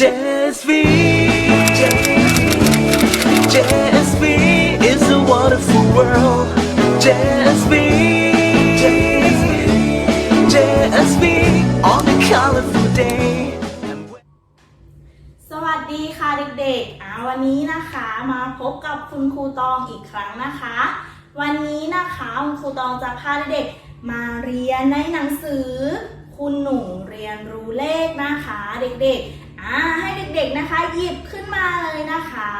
JSV JSV is a wonderful world JSV JSV on a colorful day สวัสดีค่ะเด็กๆอ่าวันนี้นะคะมาพบกับคุณครูตองอีกครั้งนะคะ วันนี้นะคะคุณครูตองจะพาเด็กๆมาเรียนในหนังสือคุณหนูเรียนรู้เลขนะคะ เด็กๆ อ่าให้เด็กๆนะคะ หยิบขึ้นมาเลยนะคะ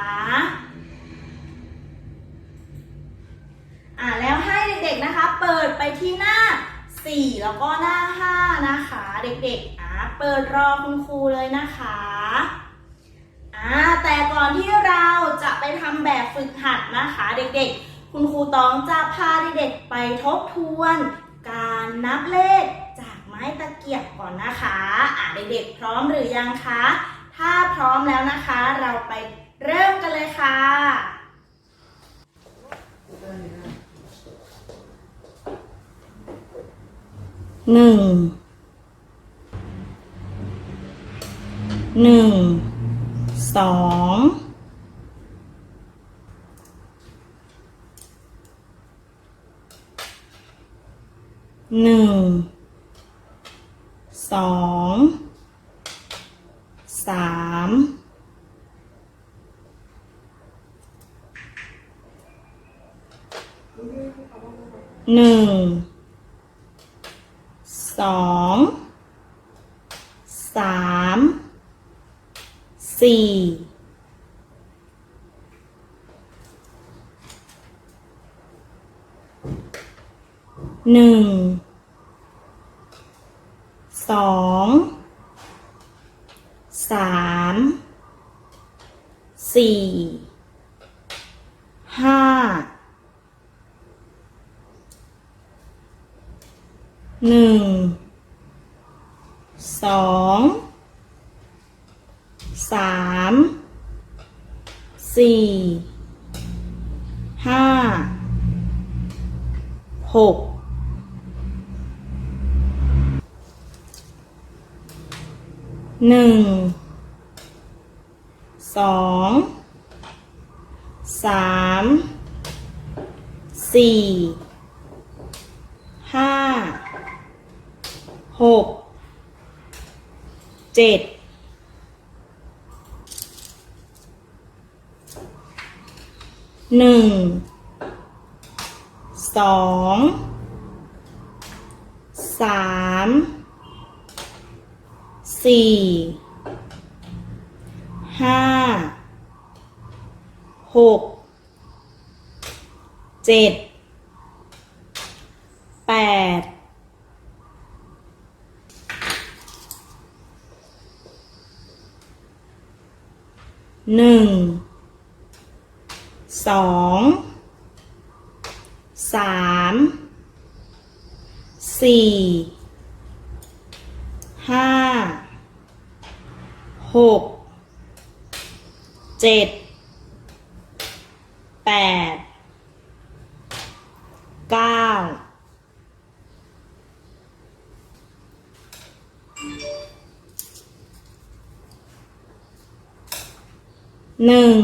อ่าแล้วให้เด็กๆนะคะ เปิดไปที่หน้า 4 แล้วก็หน้า 5 นะคะ เด็กๆอ่าเปิดรอคุณครูเลยนะคะอ่าแต่ก่อนที่เราจะไปทำแบบฝึกหัดนะคะ เด็กๆ คุณครูตองจะพาเด็กๆไปทบทวน การนับเลขจากไม้ตะเกียบก่อนนะคะอ่าเด็กๆพร้อมหรือยังคะ ถ้าพร้อมแล้วนะคะ เราไปเริ่มกันเลยค่ะหนึ่งหนึ่งสองหนึ่ง สองสามหนึ่งสองสามสี่หนึ่ง สอง สาม สี่ ห้า หนึ่ง สอง สาม สี่ห้าหกหนึ่งสองสามสี่ห้าหกเจ็ด หนึ่งสองสามสี่ห้าหกเจ็ดแปดหนึ่ง สองสามสี่ห้าหกเจ็ดแปดเก้าหนึ่ง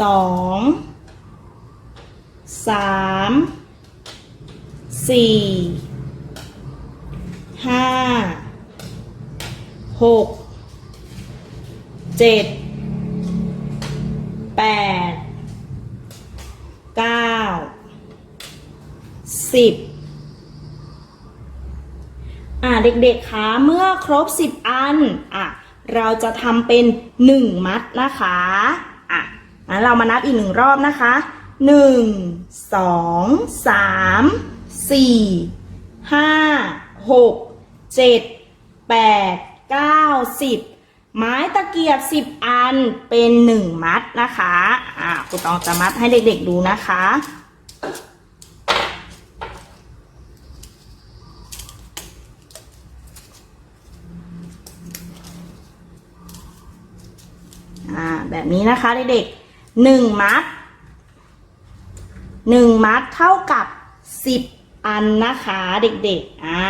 สองสามสี่ห้าหกเจ็ดแปดเก้าสิบอ่าเด็กๆคะเมื่อครบ10อัน อะ เราจะทำเป็น1มัดนะคะ งั้นเรามานับอีกหนึ่งรอบนะคะ1 2 3 4 5 6 7 8 9 10ไม้ตะเกียบ10อันเป็น1มัดนะคะ อะคุณตองจะมัดให้เด็กๆดูนะคะอ่าแบบนี้นะคะเด็กๆ หนึ่งมัดหนึ่งมัดเท่ากับสิบอันนะคะเด็กๆ อ่า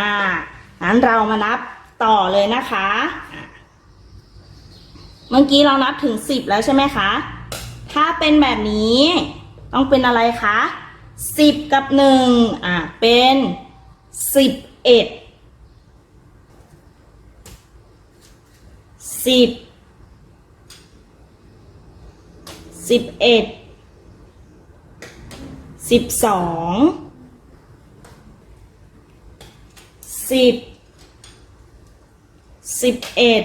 งั้นเรามานับต่อเลยนะคะอะเมื่อกี้เรานับถึงสิบแล้วใช่ไหมคะ ถ้าเป็นแบบนี้ ต้องเป็นอะไรคะสิบกับหนึ่งอะเป็นสิบเอ็ดสิบ สิบเอ็ดสิบสองสิบสิบเอ็ด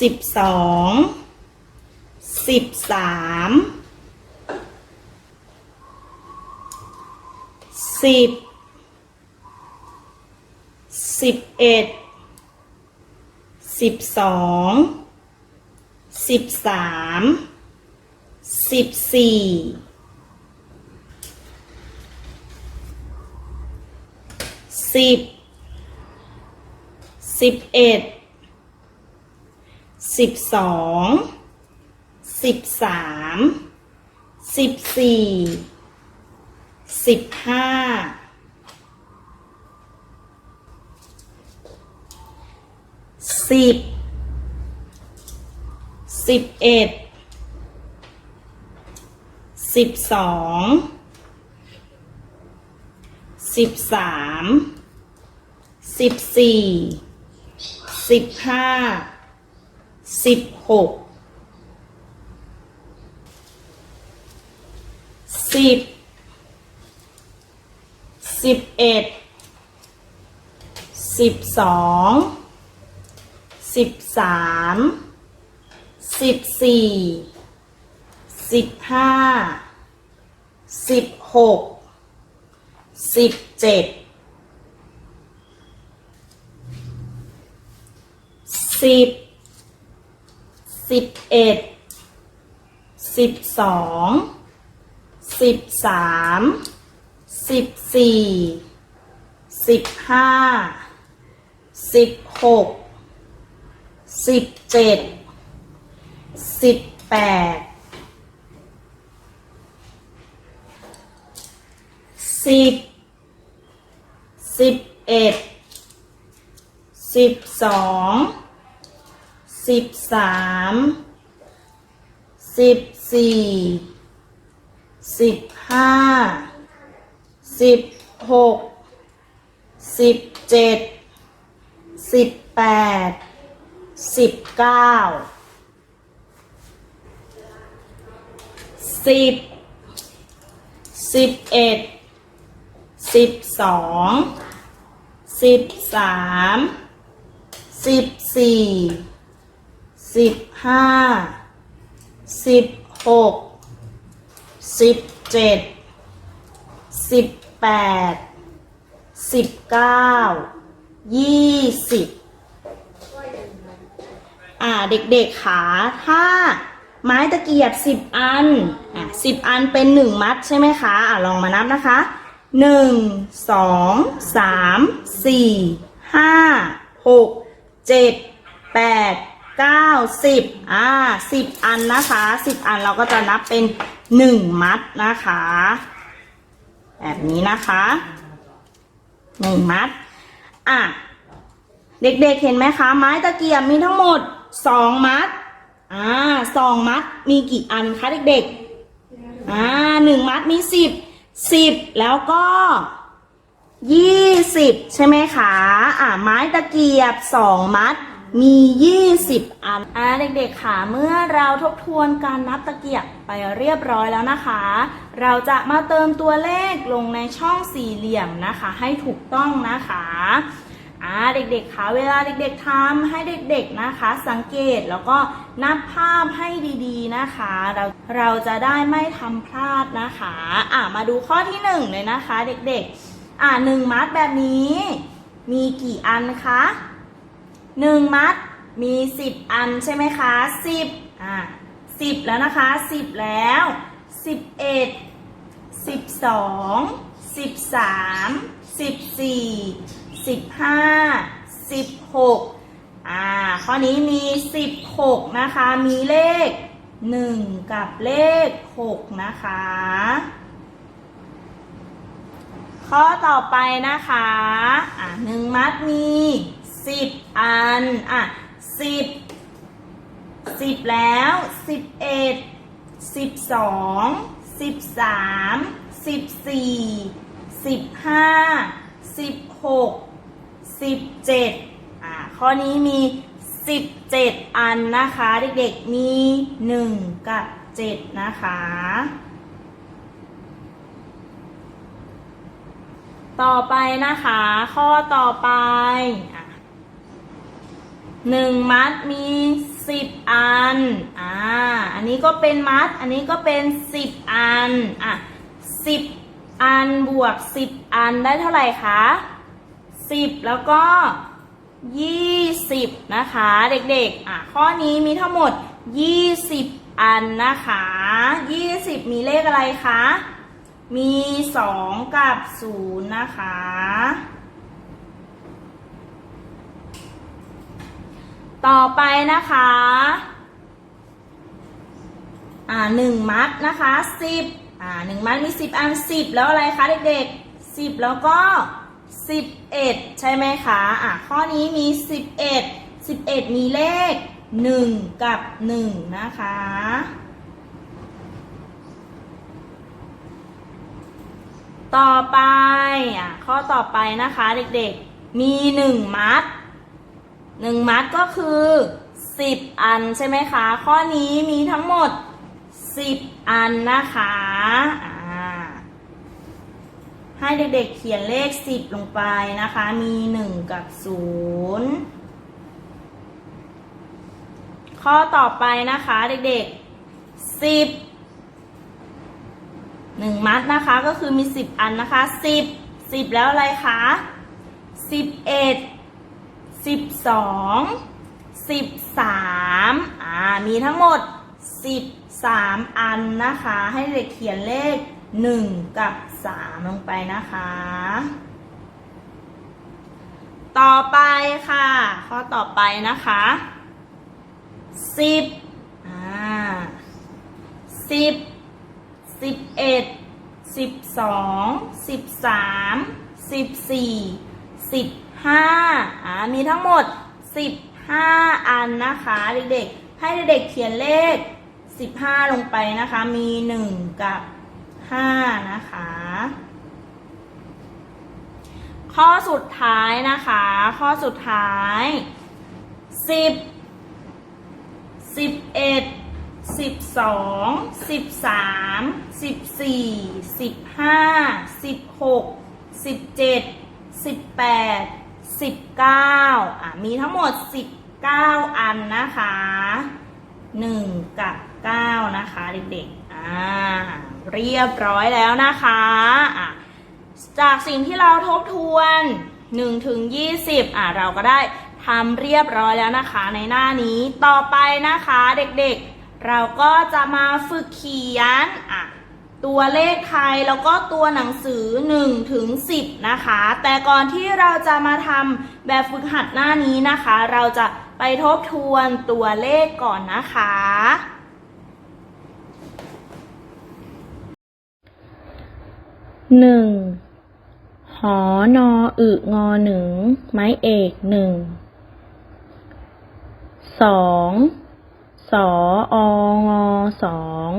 สิบสองสิบสามสิบสิบเอ็ดสิบสองสิบสาม สิบสี่สิบสิบเอ็ดสิบสองสิบสามสิบสี่สิบห้าสิบสิบเอ็ด สิบสองสิบสามสิบสี่สิบห้าสิบหกสิบสิบเอ็ดสิบสองสิบสามสิบสี่สิบห้า สิบหกสิบเจ็ดสิบสิบเอ็ดสิบสองสิบสามสิบสี่สิบห้าสิบหกสิบเจ็ดสิบแปด สิบสิบเอ็ดสิบสองสิบสามสิบสี่สิบห้าสิบหกสิบเจ็ดสิบแปดสิบเก้าสิบสิบเอ็ด สิบสองสิบสามสิบสี่สิบห้าสิบหกสิบเจ็ดสิบแปดสิบเก้ายี่สิบอ่าเด็กๆขาถ้าไม้ตะเกียบสิบอันอะสิบอันเป็นหนึ่งมัดใช่ไหมคะอะลองมานับนะคะ หนึ่งสองสามสี่ห้าหกเจ็ดแปดเก้าสิบอ่าสิบอันนะคะสิบอันเราก็จะนับเป็นหนึ่งมัดนะคะ แบบนี้นะคะหนึ่งมัด อะ เด็กๆเห็นไหมคะ ไม้ตะเกียบมีทั้งหมดสองมัด อ่าสองมัดมีกี่อันคะเด็กๆ อ่าหนึ่งมัดมีสิบ สิบแล้วก็ยี่สิบใช่ไหมคะ อ่าไม้ตะเกียบสองมัด มียี่สิบอันอ่าเด็กๆค่ะ เมื่อเราทบทวนการนับตะเกียบไปเรียบร้อยแล้วนะคะ เราจะมาเติมตัวเลขลงในช่องสี่เหลี่ยมนะคะ ให้ถูกต้องนะคะ อ่าเด็กๆคะเวลาเด็กๆทำให้เด็กๆนะคะ สังเกตแล้วก็นับภาพให้ดีๆนะคะ เราเราจะได้ไม่ทำพลาดนะคะอ่ามาดูข้อที่หนึ่งเลยนะคะ เด็กๆอ่าหนึ่งมัดแบบนี้ มีกี่อันคะหนึ่งมัดมีสิบอันใช่ไหมคะสิบอ่าสิบแล้วนะคะสิบแล้วสิบเอ็ดสสสสสสสสสสสสสสสสสส 15 16อ่าข้อนี้มี 16 นะคะ มีเลข 1 กับเลข 6 นะคะ ข้อต่อไปนะคะอ่าหนึ่งมัดมี 10 อันอะ10 10 แล้ว 11 12 13 14 15 16 17อ่าข้อนี้มี 17 อันนะคะ เด็กๆมีหนึ่งกับเจ็ดนะคะ ต่อไปนะคะ ข้อต่อไปหนึ่งมัดมีสิบอัน อ่า อันนี้ก็เป็นมัด อันนี้ก็เป็นสิบอัน อะสิบอันบวกสิบอันได้เท่าไหร่คะ สิบแล้วก็ยี่สิบนะคะ เด็กๆ อะ ข้อนี้มีทั้งหมดยี่สิบอันนะคะยี่สิบมีเลขอะไรคะ มีสองกับศูนย์นะคะต่อไปนะคะ อ่าหนึ่งมัดนะคะสิบอ่าหนึ่งมัดมีสิบอันสิบแล้วอะไรคะเด็กๆสิบแล้วก็ สิบเอ็ดใช่ไหมคะ อ่าข้อนี้มีสิบเอ็ดสิบเอ็ดมีเลขหนึ่งกับหนึ่งนะคะ ต่อไป อะ ข้อต่อไปนะคะเด็กๆ มีหนึ่งมัดหนึ่งมัดก็คือสิบอันใช่ไหมคะ ข้อนี้มีทั้งหมดสิบอันนะคะ ให้เด็กๆเขียนเลขสิบลงไปนะคะ มีหนึ่งกับศูนย์ข้อต่อไปนะคะเด็กๆสิบหนึ่งมัดนะคะก็คือมีสิบอันนะคะสิบสิบแล้วอะไรคะสิบเอ็ดสิบสองสิบสามอ่ามีทั้งหมดสิบสามอันนะคะ ให้เด็กเขียนเลข หนึ่งกับสามลงไปนะคะ ต่อไปค่ะ ข้อต่อไปนะคะสิบอ่าสิบสิบเอ็ดสิบสองสิบสามสิบสี่สิบห้าอ่ามีทั้งหมดสิบห้าอันนะคะเด็กๆ ให้เด็กๆเขียนเลขสิบห้าลงไปนะคะ มีหนึ่งกับ ห้านะคะ ข้อสุดท้ายนะคะ ข้อสุดท้ายสิบสิบเอ็ดสิบสองสิบสามสิบสี่สิบห้าสิบหกสิบเจ็ดสิบแปดสิบเก้าอะมีทั้งหมดสิบเก้าอันนะคะหนึ่งกับเก้านะคะเด็กๆอ่า เรียบร้อยแล้วนะคะอะจากสิ่งที่เราทบทวน1ถึง20อะเราก็ได้ทำเรียบร้อยแล้วนะคะในหน้านี้ต่อไปนะคะเด็กๆ เราก็จะมาฝึกเขียนอะตัวเลขไทยแล้วก็ตัวหนังสือ1ถึง10นะคะ แต่ก่อนที่เราจะมาทำแบบฝึกหัดหน้านี้นะคะ เราจะไปทบทวนตัวเลขก่อนนะคะ หนึ่งหอนออึงอหนึ่งไม้เอกหนึ่งสองสอองอสอง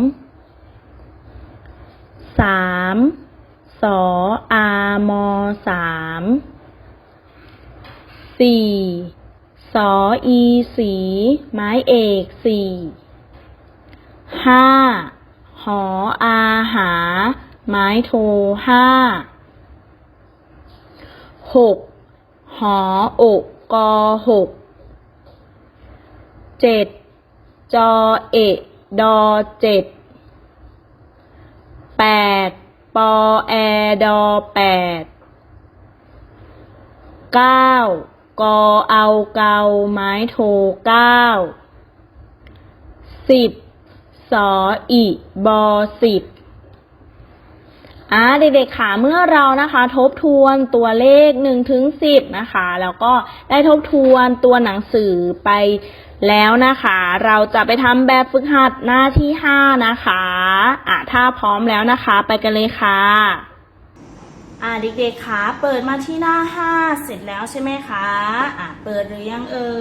สามสออามอสามสี่สออีสีไม้เอกสี่ห้าหออาหา ไม้โทห้าหกหออกกอหกเจ็ดจอเอะดอเจ็ดแปดปอแอดอแปดเก้ากอเอาเกาไม้โทเก้าสิบสออีบอสิบ อ่าเด็กๆค่ะเมื่อเรานะคะ ทบทวนตัวเลข1ถึง10นะคะ แล้วก็ได้ทบทวนตัวหนังสือไปแล้วนะคะ เราจะไปทำแบบฝึกหัดหน้าที่ 5 นะคะอะถ้าพร้อมแล้วนะคะ ไปกันเลยค่ะอ่าเด็กๆคะเปิดมาที่หน้า 5 เสร็จแล้วใช่ไหมคะอ่าเปิดหรือยังเอ่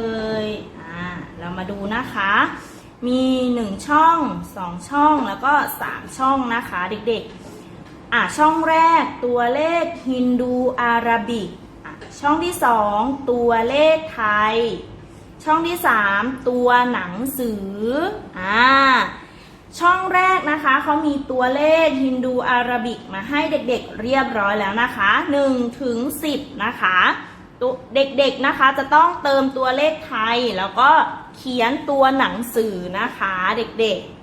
ยอ่าเรามาดูนะคะมี 1 ช่อง 2 ช่องแล้วก็ 3 ช่องนะคะ เด็กๆ อ่าช่องแรกตัวเลขฮินดูอาราบิกอะช่องที่2ตัวเลขไทย ช่องที่3ตัวหนังสืออ่าช่องแรกนะคะเขามีตัวเลขฮินดูอาราบิกมาให้เด็กๆเรียบร้อยแล้วนะคะ1ถึง10 นะคะตัวเด็กๆนะคะจะต้องเติมตัวเลขไทยแล้วก็เขียนตัวหนังสือนะคะเด็กๆ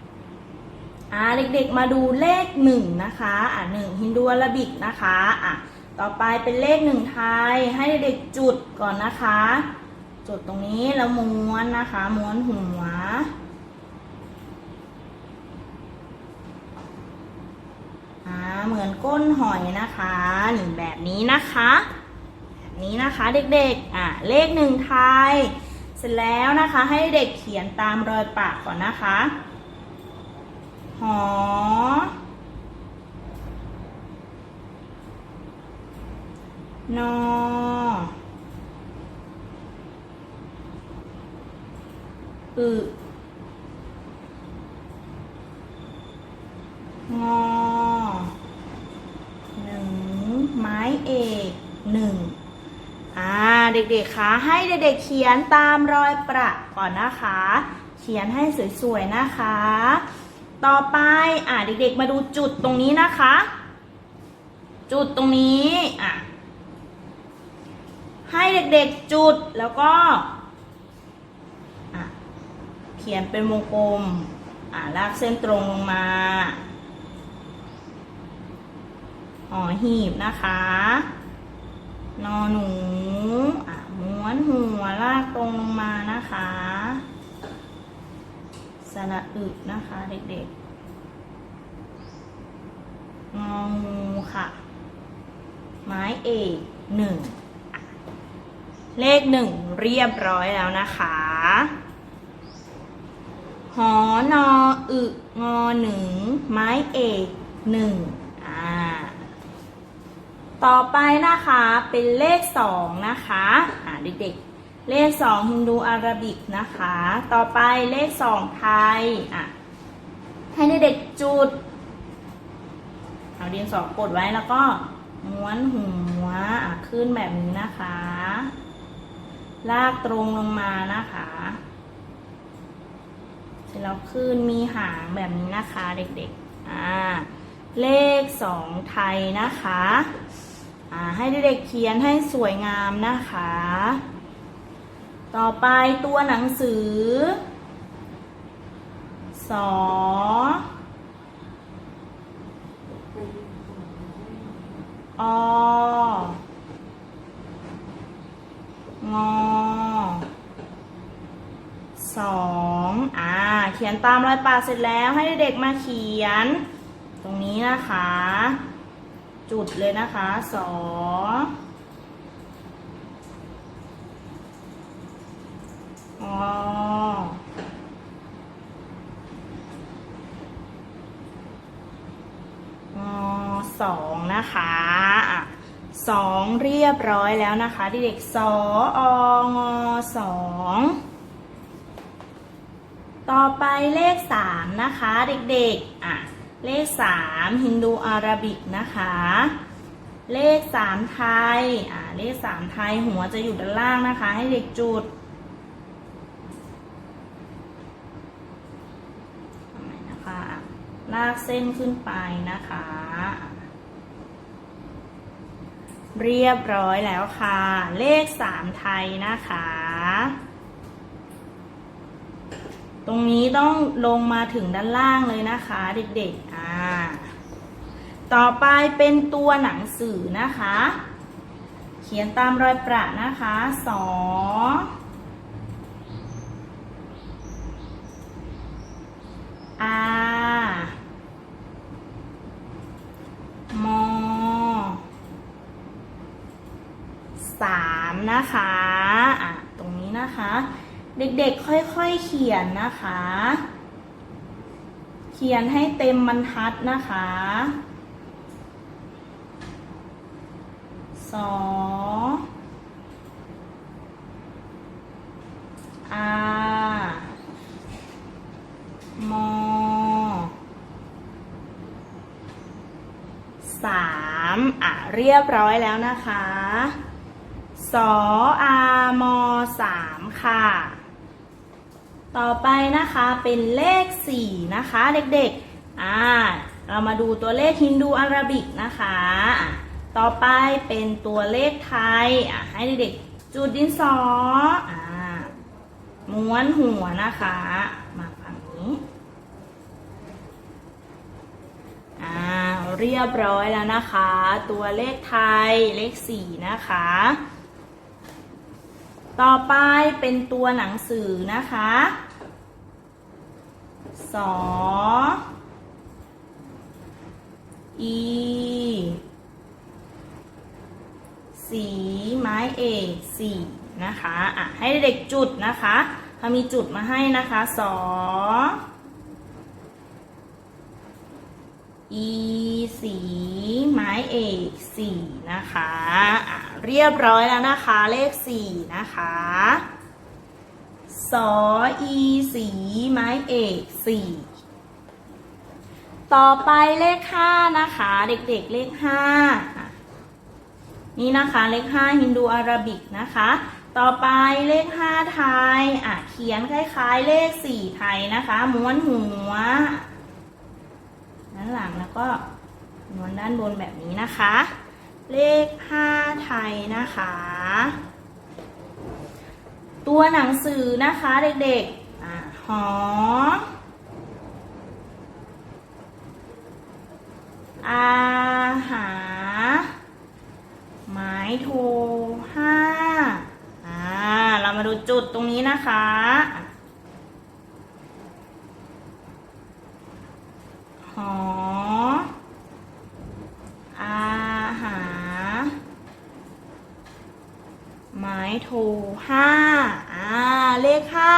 อ่าเด็กๆมาดูเลข1นะคะอ่าหนึ่งฮินดูอาราบิกนะคะอะต่อไปเป็นเลขหนึ่งไทยให้เด็กจุดก่อนนะคะ จุดตรงนี้แล้วม้วนนะคะ ม้วนหัวอ่าเหมือนก้นหอยนะคะนี่แบบนี้นะคะแบบนี้นะคะเด็กๆอ่าเลขหนึ่งไทย เสร็จแล้วนะคะให้เด็กเขียนตามรอยปากก่อนนะคะ หอ นอ อึงอหนึ่งไม้เอกหนึ่งอ่าเด็กๆคะให้เด็กๆเขียนตามรอยประก่อนนะคะ เขียนให้สวยๆนะคะ ต่อไปอ่าเด็กๆ มาดูจุดตรงนี้นะคะ จุดตรงนี้อะให้เด็กๆจุดแล้วก็อะเขียนเป็นวงกลมอ่าลากเส้นตรงลงมาหอหีบนะคะ นอหนูอะม้วนหัวลากตรงลงมานะคะ ระอึนะคะ เด็กๆ งองูค่ะ ไม้เอกหนึ่ง เลขหนึ่งเรียบร้อยแล้วนะคะ หอนออึงอหนึ่ง ไม้เอกหนึ่งอ่า ต่อไปนะคะเป็นเลขสองนะคะ อ่าเด็กๆ เลขสองฮินดูอาราบิกนะคะ ต่อไปเลขสองไทย อะ ให้เด็กๆจุด เอาดินสอกดไว้แล้วก็ม้วนหัวอะขึ้นแบบนี้นะคะ ลากตรงลงมานะคะเสร็จแล้วขึ้นมีหางแบบนี้นะคะเด็กๆ อ่า เลขสองไทยนะคะ อ่า ให้เด็กๆเขียนให้สวยงามนะคะ ต่อไปตัวหนังสือ สอ อ งอ สองอ่า เขียนตามรอยปากเสร็จแล้วให้เด็กมาเขียน ตรงนี้นะคะ จุดเลยนะคะ สอ 2 นะคะอ่สองเรียบร้อยแล้วนะคะเด็กๆสอองอสองต่อไปเลขสามนะคะเด็กๆอะเลขสามฮินดูอาราบิกนะคะ เลขสามไทยอะเลขสามไทยหัวจะอยู่ด้านล่างนะคะ ให้เด็กจุดนะคะลากเส้นขึ้นไปนะคะ เรียบร้อยแล้วค่ะ เลขสามไทยนะคะ ตรงนี้ต้องลงมาถึงด้านล่างเลยนะคะเด็กๆ อ่า ต่อไปเป็นตัวหนังสือนะคะ เขียนตามรอยประนะคะสออา 3 นะคะอะตรงนี้นะคะ เด็กๆค่อยๆเขียนนะคะ เขียนให้เต็มบรรทัดนะคะสออามอสามอะ เรียบร้อยแล้วนะคะ สออามอสามค่ะ ต่อไปนะคะเป็นเลข4นะคะเด็กๆ อ่า เรามาดูตัวเลขฮินดูอาราบิกนะคะ ต่อไปเป็นตัวเลขไทย อะให้เด็กๆ จุดดินสอ อ่า ม้วนหัวนะคะ มาฝั่งนี้ อ่า เรียบร้อยแล้วนะคะ ตัวเลขไทยเลข4นะคะ ต่อไปเป็นตัวหนังสือนะคะสออีสีไม้เอกสี่นะคะ อะ ให้เด็กจุดนะคะเขามีจุดมาให้นะคะสอ อีสีไม้เอกสี่นะคะะเรียบร้อยแล้วนะคะเลขสี่นะคะสออีสีไม้เอกสี่ต่อไปเลขห้านะคะ เด็กๆเลขห้านี่นะคะเลขห้าฮินดูอาราบิกนะคะ ต่อไปเลขห้าไทยอะเขียนคล้ายๆ เลขสี่ไทยนะคะ ม้วนหัว ด้านหลังแล้วก็ม้วนด้านบนแบบนี้นะคะ เลข 5 ไทยนะคะ ตัวหนังสือนะคะเด็กๆอหออาหา ไม้โทห้าอ่า เรามาดูจุดตรงนี้นะคะ อะหออาหา ไม้โทห้าอ่า เลขห้า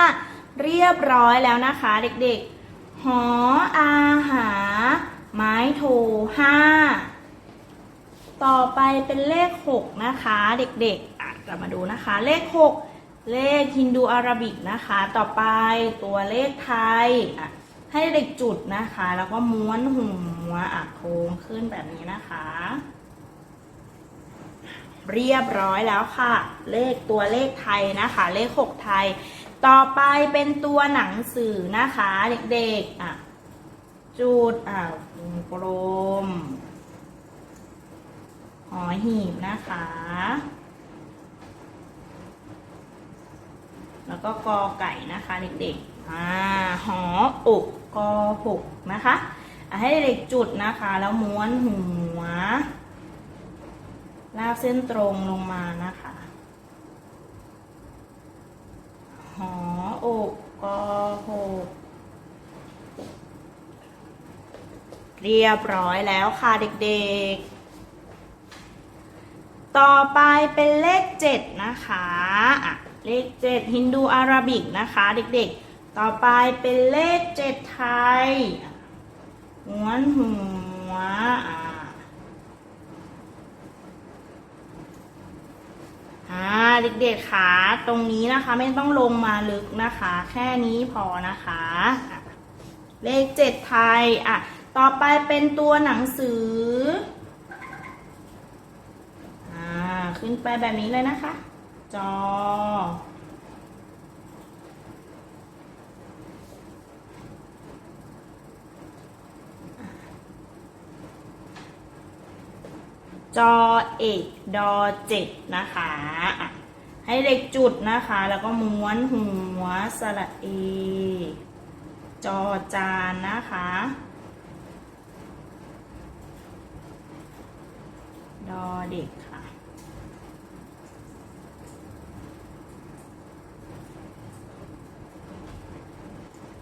เรียบร้อยแล้วนะคะเด็กๆ หอ อาหา ไม้โทห้าต่อไปเป็นเลขหกนะคะเด็กๆอะเรามาดูนะคะ เลขหกเลขฮินดูอาราบิกนะคะ ต่อไปตัวเลขไทยอะ ให้เด็กจุดนะคะ แล้วก็ม้วนหัวอะโค้งขึ้นแบบนี้นะคะ เรียบร้อยแล้วค่ะ เลขตัวเลขไทยนะคะ เลขหกไทย ต่อไปเป็นตัวหนังสือนะคะ เด็กๆอะจุดอะวงกลมหอหีบนะคะ แล้วก็กอไก่นะคะเด็กๆอ่าหออกกอหกนะคะให้เด็กจุดนะคะ แล้วม้วนหัว ลากเส้นตรงลงมานะคะ หออกกอหกเรียบร้อยแล้วค่ะเด็กๆ ต่อไปเป็นเลขเจ็ดนะคะะเลขเจ็ดฮินดูอาราบิกนะคะ เด็กๆ ต่อไปเป็นเลขเจ็ดไทยอะม้วนหัวอ่าเด็กๆขาตรงนี้นะคะ ไม่ต้องลงมาลึกนะคะ แค่นี้พอนะคะะเลขเจ็ดไทยอะต่อไปเป็นตัวหนังสืออ่าขึ้นไปแบบนี้เลยนะคะ จอ จอเอกดอเจ็ดนะคะให้เด็กจุดนะคะ แล้วก็ม้วนหัวสระเอ จอจานนะคะ ดอเด็กค่ะ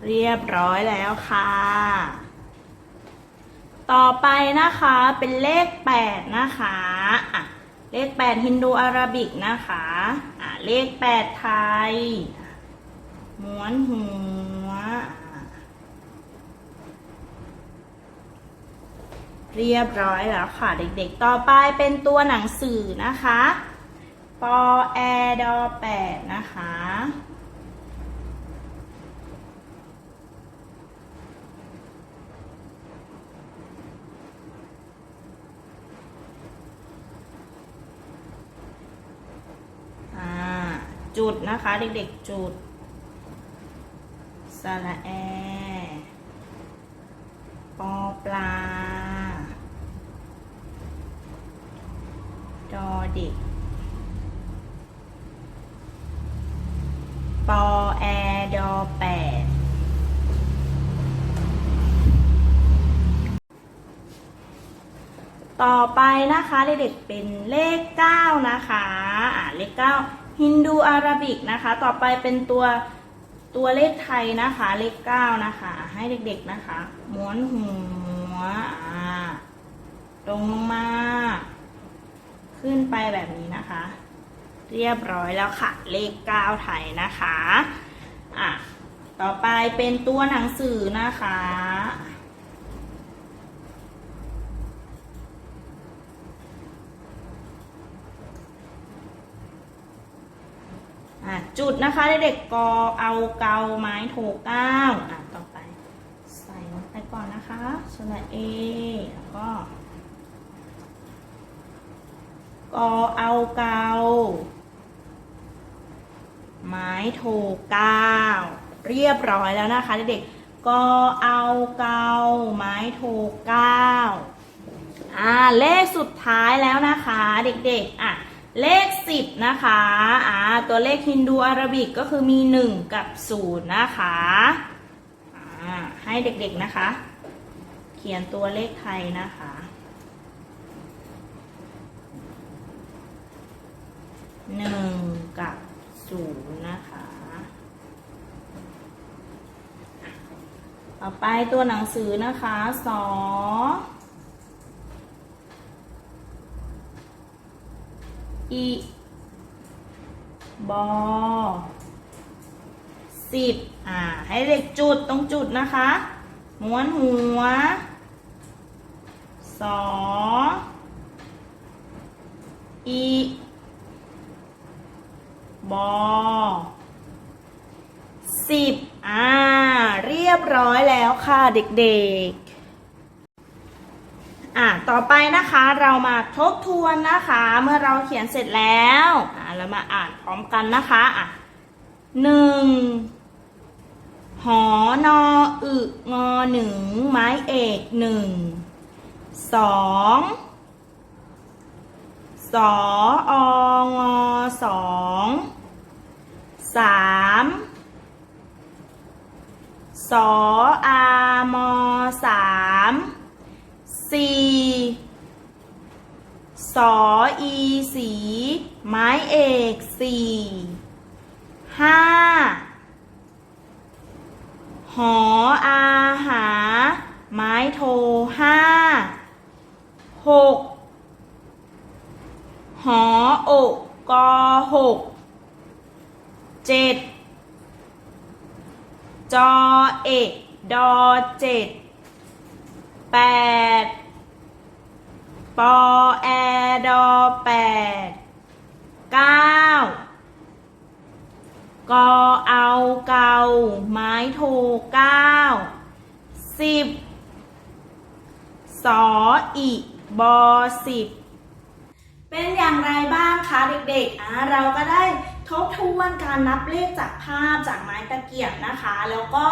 เรียบร้อยแล้วค่ะ ต่อไปนะคะเป็นเลข 8 นะคะอะเลข 8 ฮินดูอาราบิกนะคะอะเลข 8 ไทย ม้วนหัว เรียบร้อยแล้วค่ะเด็กๆ ต่อไปเป็นตัวหนังสือนะคะ ปอแอดอแปดนะคะ อ่า จุดนะคะ เด็กๆจุดสระแอปอปลาดอเด็กปอแอดอแปดต่อไปนะคะเด็กๆเป็นเลข 9 นะคะ อ่าเลข 9 ฮินดูอาราบิกนะคะ ต่อไปเป็นตัวตัวเลขไทยนะคะ เลข9นะคะ ให้เด็กๆนะคะม้วนหัวอ่าตรงลงมา ขึ้นไปแบบนี้นะคะ เรียบร้อยแล้วค่ะ เลข9ไทยนะคะอะต่อไปเป็นตัวหนังสือนะคะ จุดนะคะเด็กๆกอเอาเกาไม้โทเก้าอะต่อไป ใส่ลงไปก่อนนะคะสระเอแล้วก็กอเอาเกาไม้โทเก้าวเรียบร้อยแล้วนะคะเด็กๆกอเอาเกาไม้โทเก้าอ่าเลขสุดท้ายแล้วนะคะ เด็กๆอะ เลขสิบนะคะอ่าตัวเลขฮินดูอาราบิกก็คือมีหนึ่งกับศูนย์นะคะอ่าให้เด็กๆนะคะ เขียนตัวเลขไทยนะคะหนึ่งกับศูนย์นะคะ ต่อไปตัวหนังสือนะคะสอ อีบอสิบอ่า ให้เด็กจุดตรงจุดนะคะ ม้วนหัว สอ อีบอสิบอ่า เรียบร้อยแล้วค่ะเด็กๆ อะต่อไปนะคะเรามาทบทวนนะคะ เมื่อเราเขียนเสร็จแล้วอะเรามาอ่านพร้อมกันนะคะอะหนึ่งหอนออึงอหนึ่งไม้เอกหนึ่งสองสอองอสองสามสออามอสาม สี่สออีสีไม้เอกสี่ห้าหออาหา ไม้โทห้าหกหออกกอหกเจ็ดจอเอกดอเจ็ด แปดปอแอดอแปดเก้ากอเอาเกาไม้โทเก้าสิบสออีบอสิบเป็นอย่างไรบ้างคะเด็กๆอ่าเราก็ได้ทบทวนการนับเลขจากภาพจากไม้ตะเกียบนะคะ แล้วก็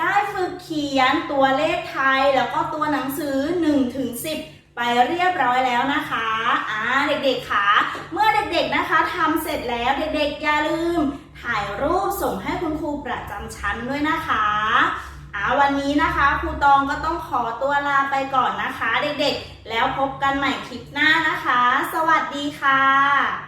ได้ฝึกเขียนตัวเลขไทยแล้วก็ตัวหนังสือ1ถึง10 ไปเรียบร้อยแล้วนะคะอ่าเด็กๆคะเมื่อเด็กๆนะคะทำเสร็จแล้วเด็กๆอย่าลืม ถ่ายรูปส่งให้คุณครูประจำชั้นด้วยนะคะอ่าวันนี้นะคะครูตองก็ต้องขอตัวลาไปก่อนนะคะ เด็กๆ แล้วพบกันใหม่คลิปหน้านะคะ สวัสดีค่ะ